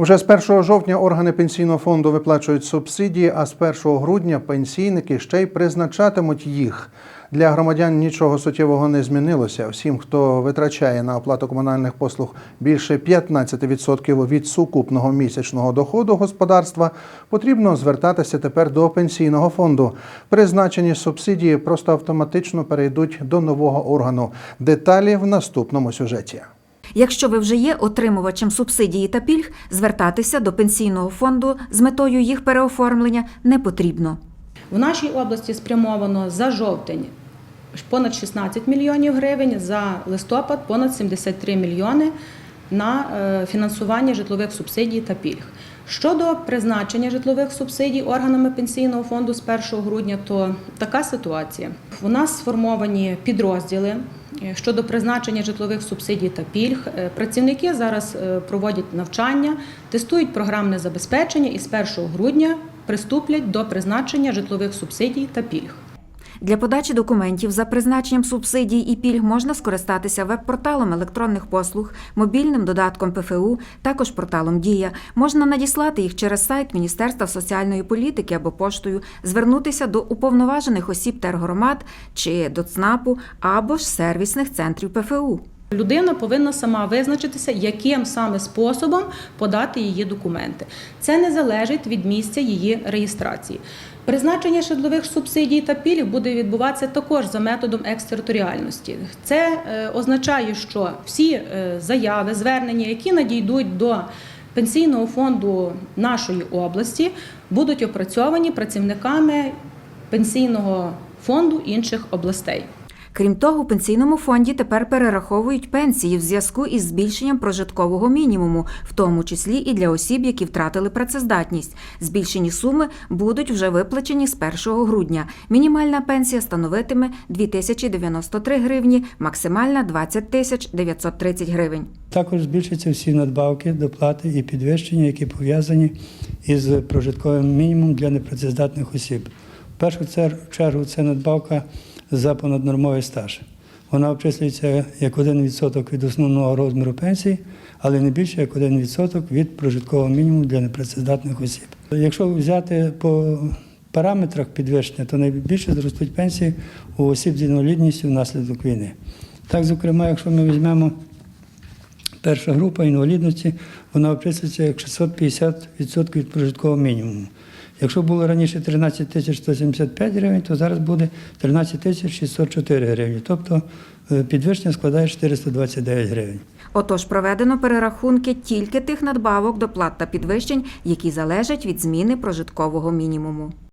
Уже з 1 жовтня органи пенсійного фонду виплачують субсидії, а з 1 грудня пенсійники ще й призначатимуть їх. Для громадян нічого суттєвого не змінилося. Всім, хто витрачає на оплату комунальних послуг більше 15% від сукупного місячного доходу господарства, потрібно звертатися тепер до пенсійного фонду. Призначені субсидії просто автоматично перейдуть до нового органу. Деталі в наступному сюжеті. Якщо ви вже є отримувачем субсидії та пільг, звертатися до пенсійного фонду з метою їх переоформлення не потрібно. В нашій області спрямовано за жовтень понад 16 мільйонів гривень, за листопад понад 73 мільйони на е, фінансування житлових субсидій та пільг. Щодо призначення житлових субсидій органами пенсійного фонду з 1 грудня, то така ситуація. У нас сформовані підрозділи е, щодо призначення житлових субсидій та пільг. Е, Працівники зараз е, проводять навчання, тестують програмне забезпечення і з 1 грудня приступлять до призначення житлових субсидій та пільг. Для подачі документів за призначенням субсидій і пільг можна скористатися веб-порталом електронних послуг, мобільним додатком ПФУ, також порталом Дія. Можна надіслати їх через сайт Міністерства соціальної політики або поштою, звернутися до уповноважених осіб тергромад чи до ЦНАПу або ж сервісних центрів ПФУ. Людина повинна сама визначитися, яким саме способом подати її документи. Це не залежить від місця її реєстрації. Призначення житлових субсидій та пільг буде відбуватися також за методом екстериторіальності. Це е, означає, що всі е, заяви, звернення, які надійдуть до пенсійного фонду нашої області, будуть опрацьовані працівниками пенсійного фонду інших областей. Крім того, у пенсійному фонді тепер перераховують пенсії в зв'язку із збільшенням прожиткового мінімуму, в тому числі і для осіб, які втратили працездатність. Збільшені суми будуть вже виплачені з 1 грудня. Мінімальна пенсія становитиме 2093 гривні, максимальна 20 тисяч 930 гривень. Також збільшаться всі надбавки, доплати і підвищення, які пов'язані із прожитковим мінімумом для непрацездатних осіб. В першу чергу це надбавка за понаднормовий стаж. Вона обчислюється як 1% від основного розміру пенсії, але не більше як 1% від прожиткового мінімуму для непрацездатних осіб. Якщо взяти по параметрах підвищення, то найбільше зростуть пенсії у осіб з інвалідністю внаслідок війни. Так, зокрема, якщо ми візьмемо Перша група інвалідності вона обчислюється як 650% від прожиткового мінімуму. Якщо було раніше 13 тисяч 175 гривень, то зараз буде 13 тисяч 604 гривні. Тобто е, підвищення складає 429 гривень. Отож, проведено перерахунки тільки тих надбавок, доплат та підвищень, які залежать від зміни прожиткового мінімуму.